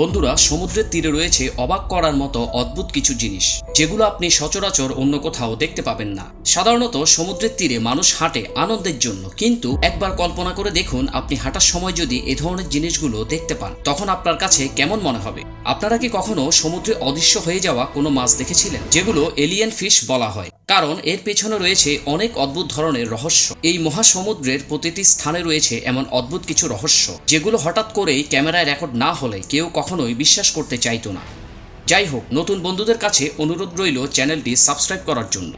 বন্ধুরা, সমুদ্রের তীরে রয়েছে অবাক করার মতো অদ্ভুত কিছু জিনিস, যেগুলো আপনি সচরাচর অন্য কোথাও দেখতে পাবেন না। সাধারণত সমুদ্রের তীরে মানুষ হাঁটে আনন্দের জন্য, কিন্তু একবার কল্পনা করে দেখুন, আপনি হাঁটার সময় যদি এ ধরনের জিনিসগুলো দেখতে পান, তখন আপনার কাছে কেমন মনে হবে? আপনারা কি কখনো সমুদ্রে অদৃশ্য হয়ে যাওয়া কোনো মাছ দেখেছিলেন, যেগুলো এলিয়েন ফিশ বলা হয়? কারণ এর পেছনে রয়েছে অনেক অদ্ভুত ধরনের রহস্য। এই মহাসমুদ্রের প্রতিটি স্থানে রয়েছে এমন অদ্ভুত কিছু রহস্য, যেগুলো হঠাৎ করেই ক্যামেরায় রেকর্ড না হলে কেউ কখনোই বিশ্বাস করতে চাইত না। যাই হোক, নতুন বন্ধুদের কাছে অনুরোধ রইল চ্যানেলটি সাবস্ক্রাইব করার জন্য।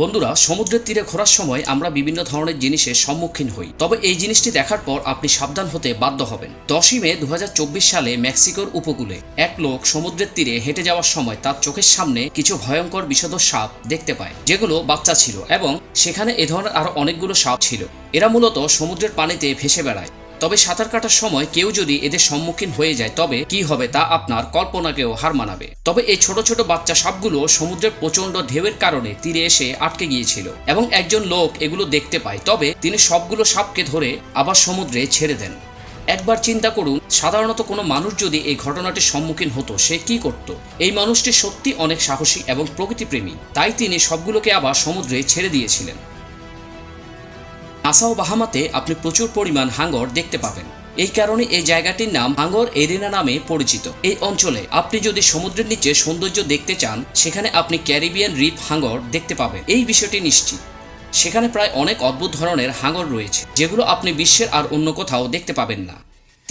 বন্ধুরা, সমুদ্রের তীরে ঘোরার সময় আমরা বিভিন্ন ধরনের জিনিসের সম্মুখীন হই। তবে এই জিনিসটি দেখার পর আপনি সাবধান হতে বাধ্য হবেন। দশই মে দু হাজার চব্বিশ সালে মেক্সিকোর উপকূলে এক লোক সমুদ্রের তীরে হেঁটে যাওয়ার সময় তার চোখের সামনে কিছু ভয়ঙ্কর বিষধ সাপ দেখতে পায়, যেগুলো বাচ্চা ছিল এবং সেখানে এ ধরনের আরও অনেকগুলো সাপ ছিল। এরা মূলত সমুদ্রের পানিতে ভেসে বেড়ায়। তবে সাঁতার কাটার সময় কেউ যদি এদের সম্মুখীন হয়ে যায়, তবে কি হবে তা আপনার কল্পনাকেও হার মানাবে। তবে এই ছোট ছোট বাচ্চা সাপগুলো সমুদ্রের প্রচণ্ড ঢেউয়ের কারণে তীরে এসে আটকে গিয়েছিল এবং একজন লোক এগুলো দেখতে পায়। তবে তিনি সবগুলো সাপকে ধরে আবার সমুদ্রে ছেড়ে দেন। একবার চিন্তা করুন, সাধারণত কোনো মানুষ যদি এই ঘটনাটির সম্মুখীন হতো, সে কি করত? এই মানুষটি সত্যি অনেক সাহসী এবং প্রকৃতিপ্রেমী, তাই তিনি সবগুলোকে আবার সমুদ্রে ছেড়ে দিয়েছিলেন। নাসা ও বাহামাতে আপনি প্রচুর পরিমাণ হাঙ্গর দেখতে পাবেন। এই কারণে এই জায়গাটির নাম হাঙ্গর এরিনা নামে পরিচিত। এই অঞ্চলে আপনি যদি সমুদ্রের নিচে সৌন্দর্য দেখতে চান, সেখানে আপনি ক্যারিবিয়ান রিপ হাঙ্গর দেখতে পাবেন। এই বিষয়টি নিশ্চিত। সেখানে প্রায় অনেক অদ্ভুত ধরনের হাঙ্গর রয়েছে, যেগুলো আপনি বিশ্বের আর অন্য কোথাও দেখতে পাবেন না।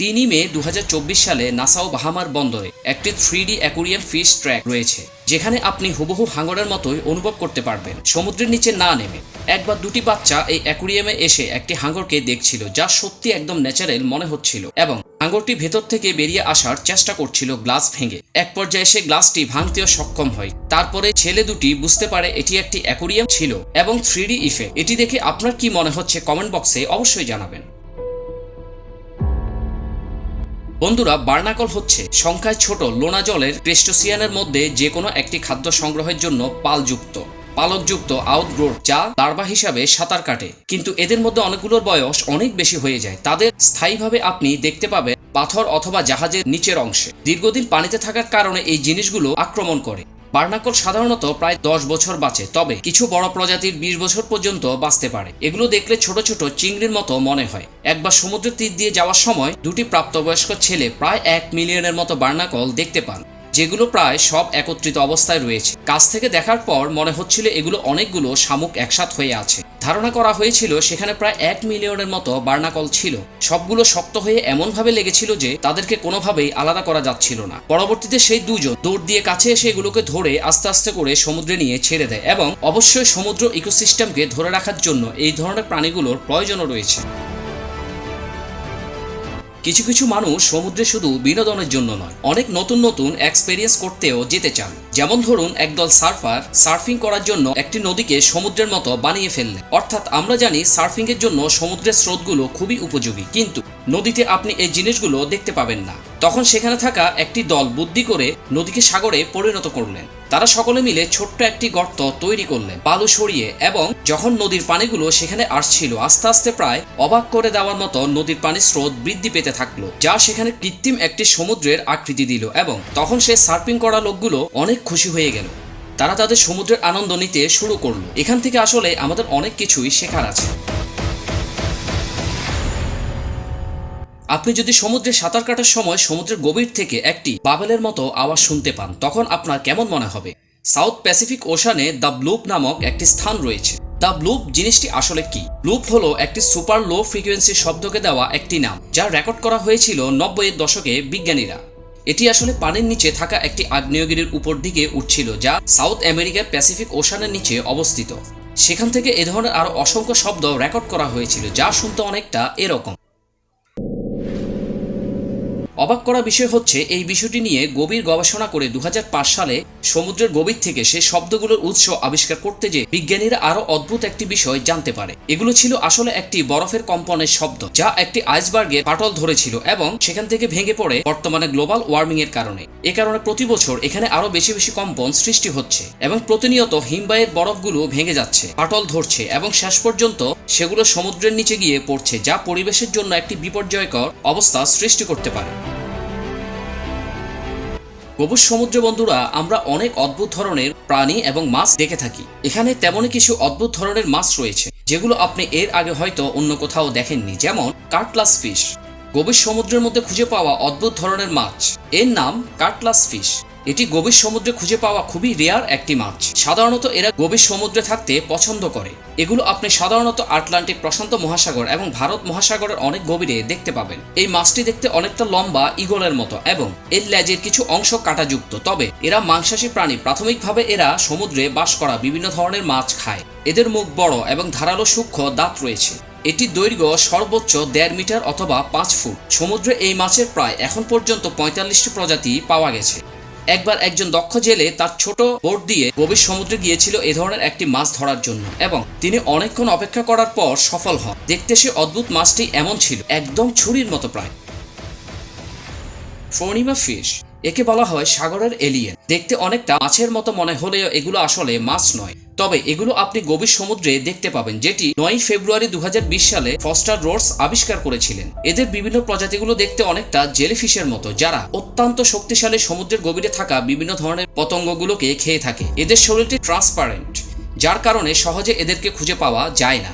তিনই মে দু হাজার চব্বিশ সালে নাসাও বাহামার বন্দরে একটি three D aquarium fish track রয়েছে, যেখানে আপনি হুবহু হাঙ্গরের মতোই অনুভব করতে পারবেন। সমুদ্রের নিচে না নেমে একবার দুটি বাচ্চা এই অ্যাকুরিয়ামে এসে একটি হাঙ্গরকে দেখছিল, যা সত্যি একদম ন্যাচারাল মনে হচ্ছিল এবং হাঙ্গরটি ভেতর থেকে বেরিয়ে আসার চেষ্টা করছিল গ্লাস ভেঙে। এক পর্যায়ে সে গ্লাসটি ভাঙতেও সক্ষম হয়। তারপরে ছেলে দুটি বুঝতে পারে এটি একটি অ্যাকুরিয়াম ছিল এবং থ্রি ডি ইফে। এটি দেখে আপনার কি মনে হচ্ছে কমেন্ট বক্সে অবশ্যই জানাবেন। বন্ধুরা, বার্নাকল হচ্ছে সংখ্যায় ছোট লোনা জলের ক্রেস্টোসিয়ানের মধ্যে যে কোনো একটি খাদ্য সংগ্রহের জন্য পালযুক্ত। পালকযুক্ত আউটগ্রোথ যা লার্ভা হিসাবে সাঁতার কাটে। কিন্তু এদের মধ্যে অনেকগুলোর বয়স অনেক বেশি হয়ে যায়। তাদের স্থায়ীভাবে আপনি দেখতে পাবেন পাথর অথবা জাহাজের নিচের অংশে। দীর্ঘদিন পানিতে থাকার কারণে এই জিনিসগুলো আক্রমণ করে। বার্নাকল সাধারণত প্রায় দশ বছর বাঁচে, তবে কিছু বড় প্রজাতির বিশ বছর পর্যন্ত বাঁচতে পারে। এগুলো দেখলে ছোট ছোট চিংড়ির মতো মনে হয়। একবার সমুদ্র তীর দিয়ে যাওয়ার সময় দুটি প্রাপ্তবয়স্ক ছেলে প্রায় এক মিলিয়নের মতো বার্নাকল দেখতে পান। যেগুলো প্রায় সব একত্রিত অবস্থায় রয়েছে। কাছ থেকে দেখার পর মনে হচ্ছিল এগুলো অনেকগুলো শামুক একসাথ হয়ে আছে। ধারণা করা হয়েছিল সেখানে প্রায় এক মিলিয়নের মতো বার্নাকল ছিল। সবগুলো শক্ত হয়ে এমনভাবে লেগেছিল যে তাদেরকে কোনোভাবেই আলাদা করা যাচ্ছিল না। পরবর্তীতে সেই দুজন দৌড় দিয়ে কাছে এসে এগুলোকে ধরে আস্তে আস্তে করে সমুদ্রে নিয়ে ছেড়ে দেয় এবং অবশ্যই সমুদ্র ইকোসিস্টেমকে ধরে রাখার জন্য এই ধরনের প্রাণীগুলোর প্রয়োজনও রয়েছে। কিছু কিছু মানুষ সমুদ্রে শুধু বিনোদনের জন্য নয়, অনেক নতুন নতুন এক্সপেরিয়েন্স করতেও যেতে চান। যেমন ধরুন, একদল সার্ফার সার্ফিং করার জন্য একটি নদীকে সমুদ্রের মতো বানিয়ে ফেললেন। অর্থাৎ আমরা জানি সার্ফিং এর জন্য সমুদ্রের স্রোতগুলো খুবই উপযোগী। কিন্তু নদীতে আপনি এই জিনিসগুলো দেখতে পাবেন না। তখন সেখানে থাকা একটি দল বুদ্ধি করে নদীকে সাগরে পরিণত করলেন। তারা সকলে মিলে ছোট্ট একটি গর্ত তৈরি করলেন, বালু সরিয়ে এবং যখন নদীর পানিগুলো সেখানে আসছিল, আস্তে আস্তে প্রায় অবাক করে দেওয়ার মতো নদীর পানির স্রোত বৃদ্ধি পেতে থাকল, যা সেখানে কৃত্রিম একটি সমুদ্রের আকৃতি দিল এবং তখন সে সার্ফিং করা লোকগুলো অনেক খুশি হয়ে গেল। তারা তাদের সমুদ্রের আনন্দ নিতে শুরু করল। এখান থেকে আসলে আমাদের অনেক কিছুই শেখার আছে। আপনি যদি সমুদ্রে সাঁতার কাটার সময় সমুদ্রের গভীর থেকে একটি বাবেলের মতো আওয়াজ শুনতে পান, তখন আপনার কেমন মনে হবে? সাউথ প্যাসিফিক ওশানে দ্য ব্লুপ নামক একটি স্থান রয়েছে। দ্য ব্লুপ জিনিসটি আসলে কি? ব্লুপ হলো একটি সুপার লো ফ্রিকোয়েন্সি শব্দকে দেওয়া একটি নাম, যা রেকর্ড করা হয়েছিল নব্বইয়ের দশকে বিজ্ঞানীরা। এটি আসলে পানির নিচে থাকা একটি আগ্নেয়গিরির উপর দিকে উঠছিল, যা সাউথ আমেরিকার প্যাসিফিক ওশানের নিচে অবস্থিত। সেখান থেকে এ ধরনের আরও অসংখ্য শব্দ রেকর্ড করা হয়েছিল, যা শুনতে অনেকটা এরকম। অবাক করা বিষয় হচ্ছে, এই বিষয়টি নিয়ে গভীর গবেষণা করে দু হাজার পাঁচ সালে সমুদ্রের গভীর থেকে সে শব্দগুলোর উৎস আবিষ্কার করতে যে বিজ্ঞানীরা আরও অদ্ভুত একটি বিষয় জানতে পারে। এগুলো ছিল আসলে একটি বরফের কম্পনের শব্দ, যা একটি আইসবার্গের পাটল ধরেছিল এবং সেখান থেকে ভেঙে পড়ে বর্তমানে গ্লোবাল ওয়ার্মিং এর কারণে। এ কারণে প্রতি বছর এখানে আরও বেশি বেশি কম্পন সৃষ্টি হচ্ছে এবং প্রতিনিয়ত হিমবাহের বরফগুলো ভেঙে যাচ্ছে, পাটল ধরছে এবং শেষ পর্যন্ত সেগুলো সমুদ্রের নিচে গিয়ে পড়ছে, যা পরিবেশের জন্য একটি বিপর্যয়কর অবস্থা সৃষ্টি করতে পারে। গভীর সমুদ্র বন্ধুরা, আমরা অনেক অদ্ভুত ধরনের প্রাণী এবং মাছ দেখে থাকি। এখানে তেমনই কিছু অদ্ভুত ধরনের মাছ রয়েছে, যেগুলো আপনি এর আগে হয়তো অন্য কোথাও দেখেননি, যেমন কার্টলাস ফিশ। গভীর সমুদ্রের মধ্যে খুঁজে পাওয়া অদ্ভুত ধরনের মাছ। এর নাম কার্টলাস ফিশ। এটি গভীর সমুদ্রে খুঁজে পাওয়া খুবই রেয়ার একটি মাছ। সাধারণত এরা গভীর সমুদ্রে থাকতে পছন্দ করে। এগুলো আপনি সাধারণত আটলান্টিক প্রশান্ত মহাসাগর এবং ভারত মহাসাগরের অনেক গভীরে দেখতে পাবেন। এই মাছটি দেখতে অনেকটা লম্বা ইগলের মতো এবং এর লেজের কিছু অংশ কাঁটাযুক্ত, তবে এরা মাংসাশী প্রাণী। প্রাথমিকভাবে এরা সমুদ্রে বাস করা বিভিন্ন ধরনের মাছ খায়। এদের মুখ বড় এবং ধারালো সূক্ষ্ম দাঁত রয়েছে। এটি দৈর্ঘ্য সর্বোচ্চ দেড় মিটার অথবা পাঁচ ফুট। সমুদ্রে এই মাছের প্রায় এখন পর্যন্ত পঁয়তাল্লিশটি প্রজাতি পাওয়া গেছে। একবার একজন দক্ষ জেলে তার ছোট বোট দিয়ে গভীর সমুদ্রে গিয়েছিল এ ধরনের একটি মাছ ধরার জন্য এবং তিনি অনেকক্ষণ অপেক্ষা করার পর সফল হন। দেখতে সে অদ্ভুত মাছটি এমন ছিল, একদম ছুরির মতো প্রায়। ফর্নিমা ফিশ। একে বলা হয় সাগরের এলিয়েন দেখতে অনেকটা মাছের মতো মনে হলেও এগুলো আসলে মাছ নয়। তবে এগুলো আপনি গভীর সমুদ্রে দেখতে পাবেন, যেটি নয় ফেব্রুয়ারি দু হাজার বিশ সালে ফস্টার রোডস আবিষ্কার করেছিলেন। এদের বিভিন্ন প্রজাতিগুলো দেখতে অনেকটা জেলিফিশের মতো, যারা অত্যন্ত শক্তিশালী সমুদ্রের গভীরে থাকা বিভিন্ন ধরনের পতঙ্গগুলোকে খেয়ে থাকে। এদের শরীরটি ট্রান্সপারেন্ট, যার কারণে সহজে এদেরকে খুঁজে পাওয়া যায় না।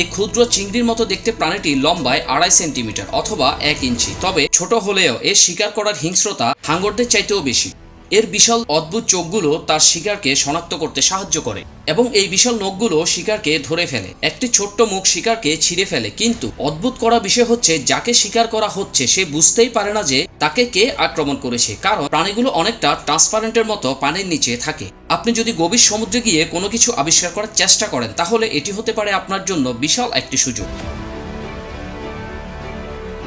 এই ক্ষুদ্র চিংড়ির মতো দেখতে প্রাণীটি লম্বায় আড়াই সেন্টিমিটার অথবা এক ইঞ্চি। তবে ছোট হলেও এর শিকার করার হিংস্রতা হাঙ্গরদের চাইতেও বেশি। এর বিশাল অদ্ভুত চোখগুলো তার শিকারকে শনাক্ত করতে সাহায্য করে এবং এই বিশাল নখগুলো শিকারকে ধরে ফেলে। একটি ছোট্ট মুখ শিকারকে ছিঁড়ে ফেলে, কিন্তু অদ্ভুত করা বিষয় হচ্ছে, যাকে শিকার করা হচ্ছে, সে বুঝতেই পারে না যে তাকে কে আক্রমণ করেছে, কারণ প্রাণীগুলো অনেকটা ট্রান্সপারেন্টের মতো পানির নিচে থাকে। আপনি যদি গভীর সমুদ্রে গিয়ে কোনো কিছু আবিষ্কার করার চেষ্টা করেন, তাহলে এটি হতে পারে আপনার জন্য বিশাল একটি সুযোগ।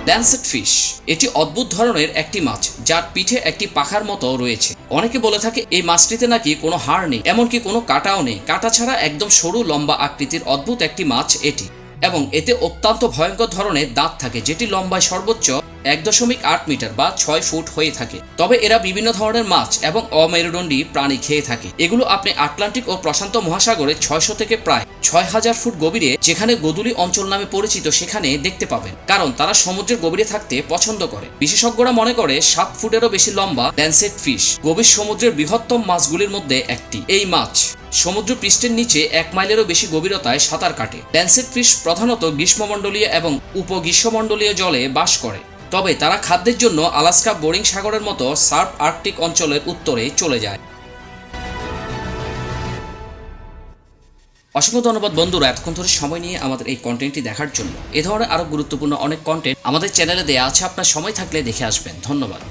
Lancet fish. এটি অদ্ভুত ধরনের একটি মাছ, যার পিঠে একটি পাখার মতো রয়েছে। অনেকে বলে থাকে, এই মাছটিতে নাকি কোনো হাড় নেই, এমনকি কোনো কাটাও নেই। কাটা ছাড়া একদম সরু, লম্বা আকৃতির অদ্ভুত একটি মাছ এটি। এবং এতে অত্যন্ত ভয়ঙ্কর ধরনের দাঁত থাকে, যেটি লম্বায় সর্বোচ্চ এক দশমিক আট মিটার বা ছয় ফুট হয়ে থাকে। তবে এরা বিভিন্ন ধরনের মাছ এবং অমেরুদণ্ডী প্রাণী খেয়ে থাকে। এগুলো আপনি আটলান্টিক ও প্রশান্ত মহাসাগরে ছয়শো থেকে প্রায় ছয় হাজার ফুট গভীরে যেখানে গোদুলি অঞ্চল নামে পরিচিত সেখানে দেখতে পাবেন। কারণ তারা সমুদ্রের গভীরে থাকতে পছন্দ করে। বিশেষজ্ঞরা মনে করে সাত ফুটেরও বেশি লম্বা ল্যান্সেট ফিশ গভীর সমুদ্রের বৃহত্তম মাছগুলির মধ্যে একটি। এই মাছ সমুদ্র পৃষ্ঠের নিচে এক মাইলেরও বেশি গভীরতায় সাঁতার কাটে। ল্যান্সেট ফিশ প্রধানত গ্রীষ্মমণ্ডলীয় এবং উপগ্রীষ্মমণ্ডলীয় জলে বাস করে। তবে তারা খাদ্যের জন্য আলাস্কা বোরিং সাগরের মতো সার্ফ আর্কটিক অঞ্চলের উত্তরে চলে যায়। অসংখ্য ধন্যবাদ বন্ধুরা এতক্ষণ ধরে সময় নিয়ে আমাদের এই কন্টেন্টটি দেখার জন্য। এ ধরনের আরও গুরুত্বপূর্ণ অনেক কন্টেন্ট আমাদের চ্যানেলে দেওয়া আছে, আপনার সময় থাকলে দেখে আসবেন। ধন্যবাদ।